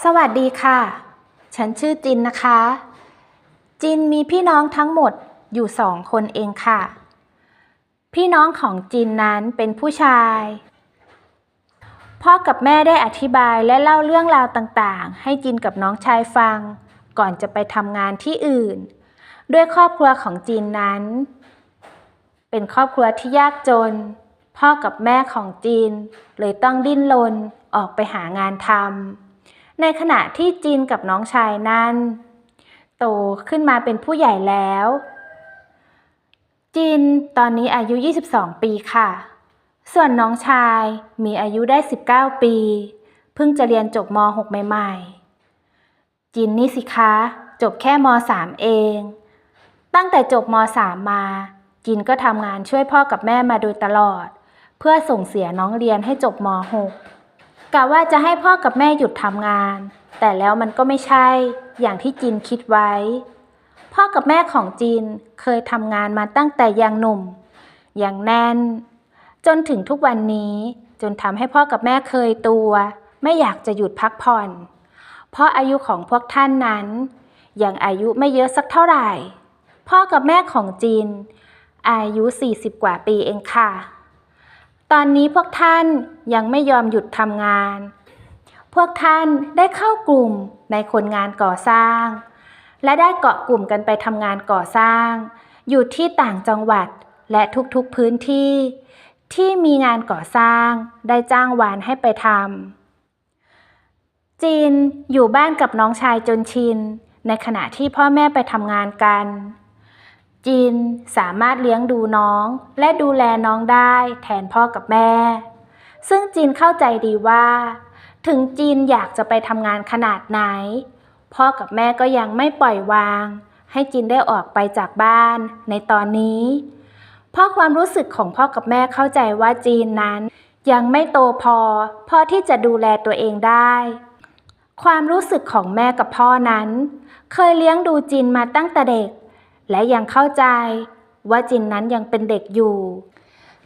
สวัสดีค่ะ ฉันชื่อจินนะคะ จินมีพี่น้องทั้งหมดอยู่สองคนเองค่ะ พี่น้องของจินนั้นเป็นผู้ชาย พ่อกับแม่ได้อธิบายและเล่าเรื่องราวต่างๆ ให้จินกับน้องชายฟัง ก่อนจะไปทำงานที่อื่น ด้วยครอบครัวของจินนั้น เป็นครอบครัวที่ยากจน พ่อกับแม่ของจีนเลยต้องดิ้นรนออกไปหางานทำ ในขณะที่จีนกับน้องชายนั้น โตขึ้นมาเป็นผู้ใหญ่แล้ว จีนตอนนี้อายุ 22 ปีค่ะ ส่วนน้องชายมีอายุได้ 19 ปี เพิ่งจะเรียนจบม .6 ใหม่ ๆจินนี่สิคะ จบแค่ม .3 เอง ตั้งแต่จบม .3 มาจินก็ทำงานช่วยพ่อกับแม่มาโดยตลอด เพื่อส่งเสียน้องเรียนให้จบม .6 กะว่าจะให้พ่อกับแม่หยุดทำงาน แต่แล้วมันก็ไม่ใช่อย่างที่จินคิดไว้ พ่อกับแม่ของจินเคยทำงานมาตั้งแต่ยังหนุ่ม อย่างแน่น จนถึงทุกวันนี้จนทำให้พ่อกับแม่เคยตัว ไม่อยากจะหยุดพักผ่อน เพราะอายุของพวกท่านนั้น ยังอายุไม่เยอะสักเท่าไหร่ พ่อกับแม่ของจิน อายุ 40 กว่าปีเองค่ะ ตอนนี้พวกท่านยังไม่ยอมหยุดทำงาน พวกท่านได้เข้ากลุ่มในคนงานก่อสร้าง และได้เกาะกลุ่มกันไปทำงานก่อสร้าง อยู่ที่ต่างจังหวัดและทุกๆพื้นที่ ที่มีงานก่อสร้างได้จ้างวานให้ไปทำจีนอยู่บ้านกับน้องชายจนชิน ในขณะที่พ่อแม่ไปทำงานกัน จีนสามารถเลี้ยงดูน้อง และดูแลน้องได้แทนพ่อกับแม่ ซึ่งจีนเข้าใจดีว่า ถึงจีนอยากจะไปทำงานขนาดไหน พ่อกับแม่ก็ยังไม่ปล่อยวาง ให้จีนได้ออกไปจากบ้านในตอนนี้เพราะความรู้สึกของพ่อกับแม่เข้าใจว่าจีนนั้น ยังไม่โตพอพอที่จะดูแลตัวเองได้ ความรู้สึกของแม่กับพ่อนั้น เคยเลี้ยงดูจีนมาตั้งแต่เด็ก และยังเข้าใจว่าจินนั้นยังเป็นเด็กอยู่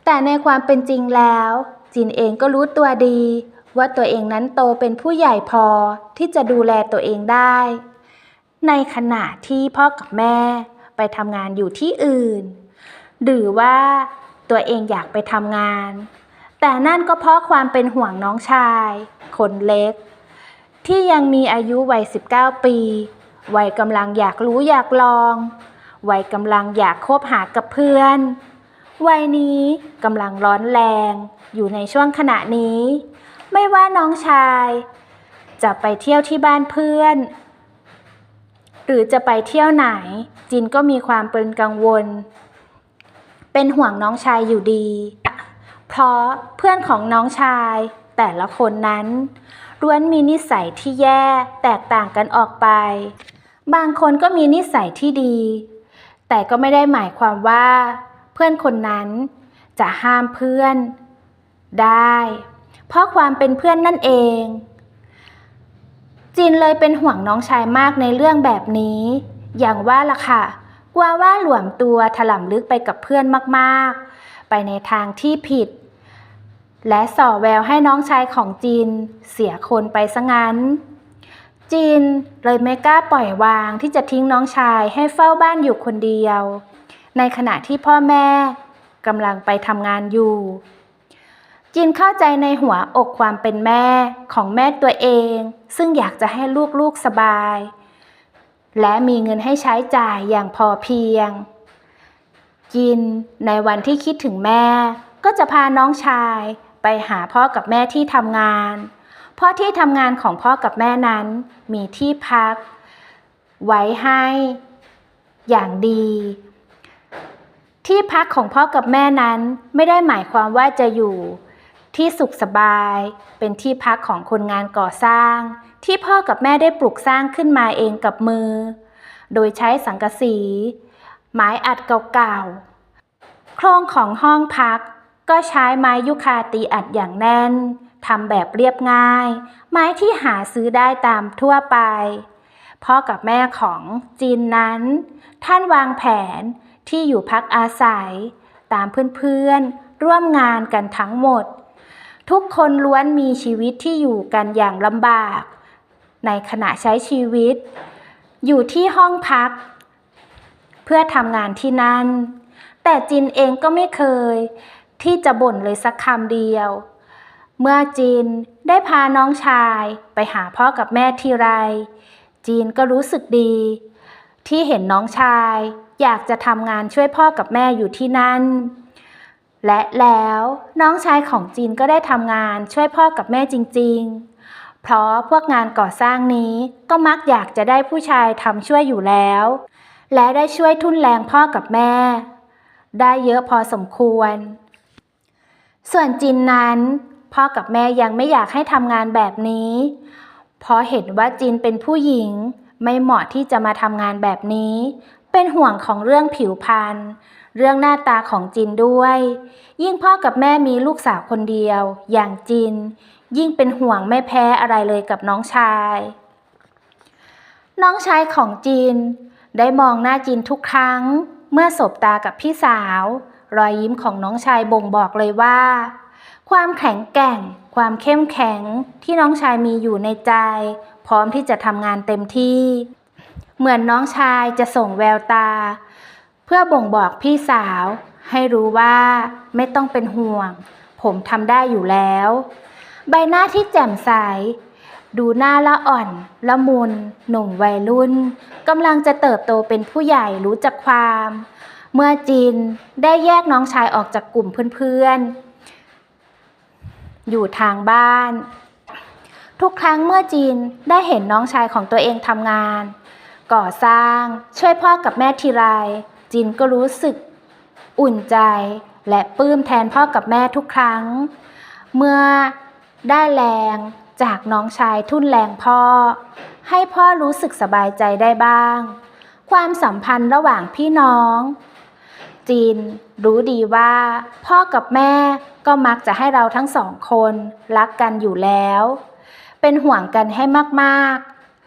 แต่ในความเป็นจริงแล้ว จินเองก็รู้ตัวดี ว่าตัวเองนั้นโตเป็นผู้ใหญ่พอที่จะดูแลตัวเองได้ ในขณะที่พ่อกับแม่ไปทำงานอยู่ที่อื่น หรือว่าตัวเองอยากไปทำงาน แต่นั่นก็เพราะความเป็นห่วงน้องชาย คนเล็ก ที่ยังมีอายุวัย 19 ปี วัยกำลังอยากรู้อยากลอง วัยกำลังอยากคบหากับเพื่อน วัยนี้กำลังร้อนแรง อยู่ในช่วงขณะนี้ ไม่ว่าน้องชาย จะไปเที่ยวที่บ้านเพื่อน หรือจะไปเที่ยวไหน จินก็มีความเป็นกังวล เป็นห่วงน้องชายอยู่ดี เพราะเพื่อนของน้องชายแต่ละคนนั้นล้วนมีนิสัยที่แย่แตกต่างกันออกไป บางคนก็มีนิสัยที่ดี แต่ก็ไม่ได้หมายความว่า เพื่อนคนนั้นจะห้ามเพื่อนได้ เพราะความเป็นเพื่อนนั่นเอง จินเลยเป็นห่วงน้องชายมากในเรื่องแบบนี้ อย่างว่าล่ะค่ะ กลัวว่าหลวมตัวถล่ำลึกไปกับเพื่อนมากๆ ไปในทางที่ผิด และส่อแววให้น้องชายของจีนเสียคนไปซะงั้น จีนเลยไม่กล้าปล่อยวางที่จะทิ้งน้องชายให้เฝ้าบ้านอยู่คนเดียว ในขณะที่พ่อแม่กำลังไปทำงานอยู่จินเข้าใจในหัวอกความเป็นแม่ของแม่ตัวเอง ซึ่งอยากจะให้ลูกๆสบาย และมีเงินให้ใช้จ่ายอย่างพอเพียง จินในวันที่คิดถึงแม่ก็จะพาน้องชายไปหาพ่อกับแม่ที่ทำงาน เพราะที่ทำงานของพ่อกับแม่นั้นมีที่พัก ไว้ให้อย่างดี ที่พักของพ่อกับแม่นั้นไม่ได้หมายความว่าจะอยู่ที่สุขสบาย เป็นที่พักของคนงานก่อสร้าง ที่พ่อกับแม่ได้ปลูกสร้างขึ้นมาเองกับมือ โดยใช้สังกะสี ไม้อัดเก่าๆโครงของห้องพักก็ใช้ไม้ยุคาตีอัดอย่างแน่น ทำแบบเรียบง่าย ไม้ที่หาซื้อได้ตามทั่วไป พ่อกับแม่ของจีนนั้น ท่านวางแผนที่อยู่พักอาศัย ตามเพื่อนๆ ร่วมงานกันทั้งหมด ทุกคนล้วนมีชีวิตที่อยู่กันอย่างลำบาก ในขณะใช้ชีวิต อยู่ที่ห้องพัก เพื่อทำงานที่นั่น แต่จินเองก็ไม่เคย ที่จะบ่นเลยสักคำเดียว เมื่อจีนได้พาน้องชายไปหาพ่อกับแม่ทีไร จีนก็รู้สึกดี ที่เห็นน้องชายอยากจะทำงานช่วยพ่อกับแม่อยู่ที่นั่น และแล้วน้องชายของจีนก็ได้ทำงานช่วยพ่อกับแม่จริง ๆ เพราะพวกงานก่อสร้างนี้ก็มักอยากจะได้ผู้ชายทำช่วยอยู่แล้ว และได้ช่วยทุนแรงพ่อกับแม่ ได้เยอะพอสมควร ส่วนจินนั้น พ่อกับแม่ยังไม่อยากให้ทำงานแบบนี้เพราะเห็นว่าจินเป็นผู้หญิง ไม่เหมาะที่จะมาทำงานแบบนี้ เป็นห่วงของเรื่องผิวพรรณเรื่องหน้าตาของจินด้วย ยิ่งพ่อกับแม่มีลูกสาวคนเดียว อย่างจิน ยิ่งเป็นห่วงไม่แพ้อะไรเลยกับน้องชาย น้องชายของจิน ได้มองหน้าจินทุกครั้ง เมื่อสบตากับพี่สาว รอยยิ้มของน้องชายบ่งบอกเลยว่า ความแข็งแกร่ง ความเข้มแข็งที่น้องชายมีอยู่ในใจ พร้อมที่จะทำงานเต็มที่ เหมือนน้องชายจะส่งแววตา เพื่อบ่งบอกพี่สาว ให้รู้ว่าไม่ต้องเป็นห่วง ผมทำได้อยู่แล้ว ใบหน้าที่แจ่มใส ดูหน้าละอ่อนละมุน หนุ่มวัยรุ่นกำลังจะเติบโตเป็นผู้ใหญ่รู้จักความ เมื่อจินได้แยกน้องชายออกจากกลุ่มเพื่อนๆ อยู่ทางบ้าน ทุกครั้งเมื่อจีนได้เห็นน้องชายของตัวเองทำงาน ก่อสร้างช่วยพ่อกับแม่ทีไรจินก็รู้สึก อุ่นใจและปลื้มแทนพ่อกับแม่ทุกครั้ง เมื่อได้แรงจากน้องชายทุ่นแรงพ่อ ให้พ่อรู้สึกสบายใจได้บ้าง ความสัมพันธ์ระหว่างพี่น้อง จีนรู้ดีว่า พ่อกับแม่ ก็มักจะให้เราทั้งสองคนรักกันอยู่แล้ว เป็นห่วงกันให้มาก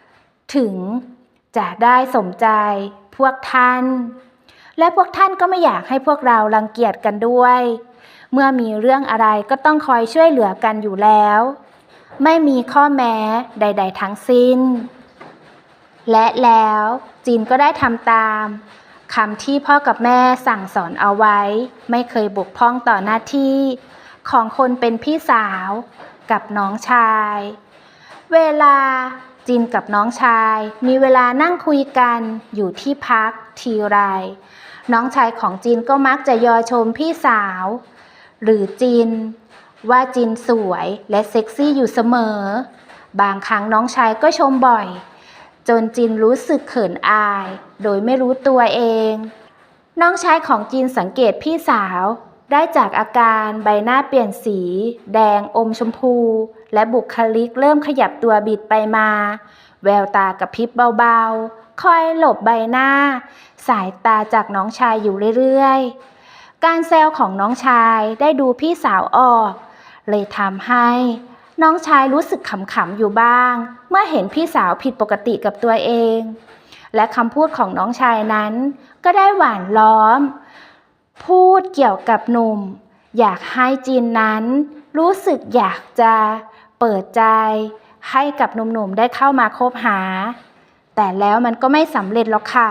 ๆ ถึงจะได้สมใจพวกท่าน และพวกท่านก็ไม่อยากให้พวกเรารังเกียจกันด้วย เมื่อมีเรื่องอะไรก็ต้องคอยช่วยเหลือกันอยู่แล้ว ไม่มีข้อแม้ใด ๆ ทั้งสิ้น และแล้วจีนก็ได้ทำตามคำที่พ่อกับแม่สั่งสอนเอาไว้ ไม่เคยบกพร่องต่อหน้าที่ ของคนเป็นพี่สาวกับน้องชาย เวลาจินกับน้องชาย มีเวลานั่งคุยกันอยู่ที่พักทีไร น้องชายของจินก็มักจะยอชมพี่สาว หรือจิน ว่าจินสวยและเซ็กซี่อยู่เสมอ บางครั้งน้องชายก็ชมบ่อย จนจินรู้สึกเขินอาย โดยไม่รู้ตัวเอง น้องชายของจินสังเกตพี่สาว ได้จากอาการใบหน้าเปลี่ยนสี แดงอมชมพู และบุคลิกเริ่มขยับตัวบิดไปมา แววตากระพริบเบาๆ คอยหลบใบหน้า สายตาจากน้องชายอยู่เรื่อยๆ การแซวของน้องชายได้ดูพี่สาวออก เลยทำให้ น้องชายรู้สึกขำๆอยู่บ้าง เมื่อเห็นพี่สาวผิดปกติกับตัวเอง และคำพูดของน้องชายนั้น ก็ได้หวานล้อม พูดเกี่ยวกับหนุ่ม อยากให้จีนนั้น รู้สึกอยากจะเปิดใจ ให้กับหนุ่มๆได้เข้ามาคบหา แต่แล้วมันก็ไม่สำเร็จหรอกค่ะ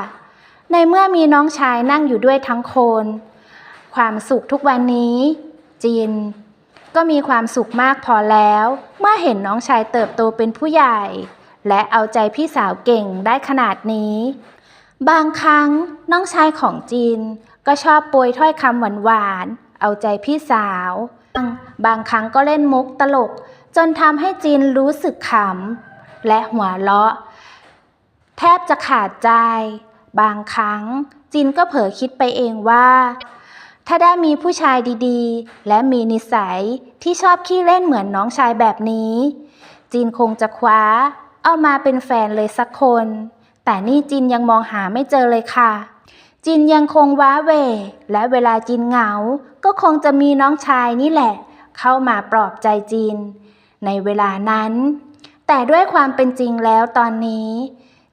ในเมื่อมีน้องชายนั่งอยู่ด้วยทั้งคน ความสุขทุกวันนี้ จีน ก็มีความสุขมากพอแล้ว เมื่อเห็นน้องชายเติบโตเป็นผู้ใหญ่ และเอาใจพี่สาวเก่งได้ขนาดนี้ บางครั้งน้องชายของจีน ก็ชอบโปรยถ้อยคำหวานๆ เอาใจพี่สาว บางครั้งก็เล่นมุกตลก จนทำให้จีนรู้สึกขำและหัวเราะ แทบจะขาดใจ บางครั้งจินก็เผลอคิดไปเองว่า ถ้าได้มีผู้ชายดีๆ และมีนิสัยที่ชอบขี้เล่นเหมือนน้องชายแบบนี้ จีนคงจะคว้า เอามาเป็นแฟนเลยสักคน แต่นี่จินยังมองหาไม่เจอเลยค่ะ จินยังคงว้าเหวและเวลาจินเหงา ก็คงจะมีน้องชายนี่แหละ เข้ามาปลอบใจจิน ในเวลานั้น แต่ด้วยความเป็นจริงแล้วตอนนี้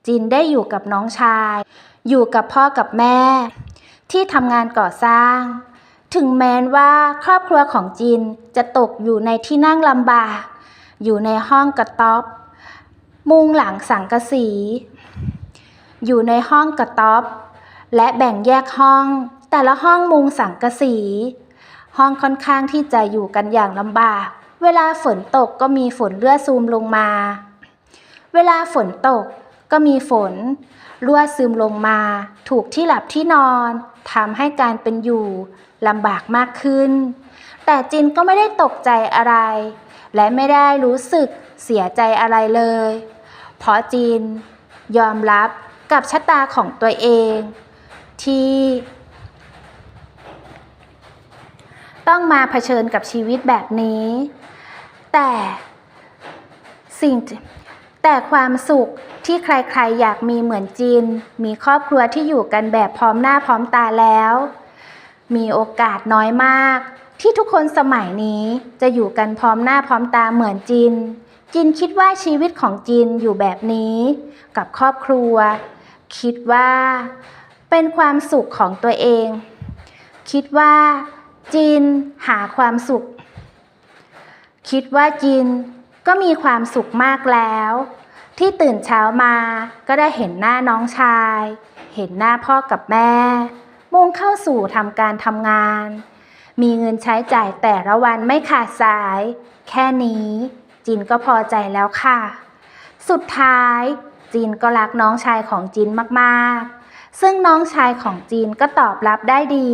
จินได้อยู่กับน้องชาย อยู่กับพ่อกับแม่ ที่ทำงานก่อสร้าง ถึงแม้ว่าครอบครัวของจินจะตกอยู่ในที่นั่งลำบาก อยู่ในห้องกระต๊อบ มุงหลังสังกะสี อยู่ในห้องกระต๊อบ และแบ่งแยกห้อง แต่ละห้องมุงสังกะสี ห้องค่อนข้างที่จะอยู่กันอย่างลำบาก เวลาฝนตกก็มีฝนเลือดซูมลงมา เวลาฝนตกก็มีฝนรั่วซึมลงมา ถูกที่หลับที่นอนทำให้การเป็นอยู่ลำบากมากขึ้น แต่จินก็ไม่ได้ตกใจอะไร และไม่ได้รู้สึกเสียใจอะไรเลย เพราะจินยอมรับกับชะตาของตัวเอง ที่ต้องมาเผชิญกับชีวิตแบบนี้ แต่สิ่งแต่ความสุขที่ใครๆ อยากมีเหมือนจีน มีครอบครัวที่อยู่กันแบบพร้อมหน้าพร้อมตาแล้ว มีโอกาสน้อยมาก ที่ทุกคนสมัยนี้จะอยู่กันพร้อมหน้าพร้อมตาเหมือนจินจินคิดว่าชีวิตของจินอยู่แบบนี้ กับครอบครัว คิดว่า เป็นความสุขของตัวเอง คิดว่าจินหาความสุข คิดว่าจินก็มีความสุขมากแล้ว ที่ตื่นเช้ามาก็ได้เห็นหน้าน้องชาย เห็นหน้าพ่อกับแม่ มุ่งเข้าสู่ทำการทำงาน มีเงินใช้จ่ายแต่ละวันไม่ขาดสาย แค่นี้จินก็พอใจแล้วค่ะ สุดท้ายจีนก็รักน้องชายของจีนมากๆ ซึ่งน้องชายของจีนก็ตอบรับได้ดี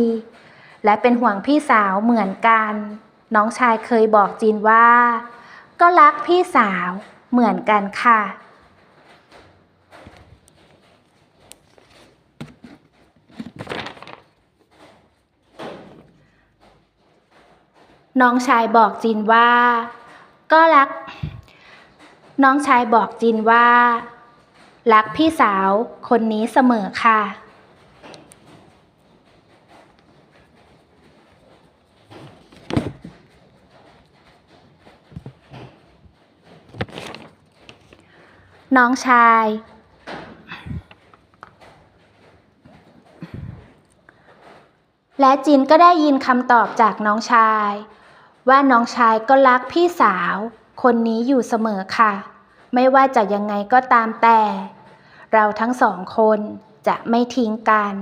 และเป็นห่วงพี่สาวเหมือนกัน น้องชายเคยบอกจีนว่า ก็รักพี่สาวเหมือนกันค่ะน้องชายบอกจินว่า ก็รัก น้องชายบอกจินว่า รักพี่สาวคนนี้เสมอค่ะ น้องชาย และจินก็ได้ยินคำตอบจากน้องชาย ว่าน้องชายก็รักพี่สาวคนนี้อยู่เสมอค่ะ ไม่ว่าจะยังไงก็ตามแต่ เราทั้งสองคนจะไม่ทิ้งกัน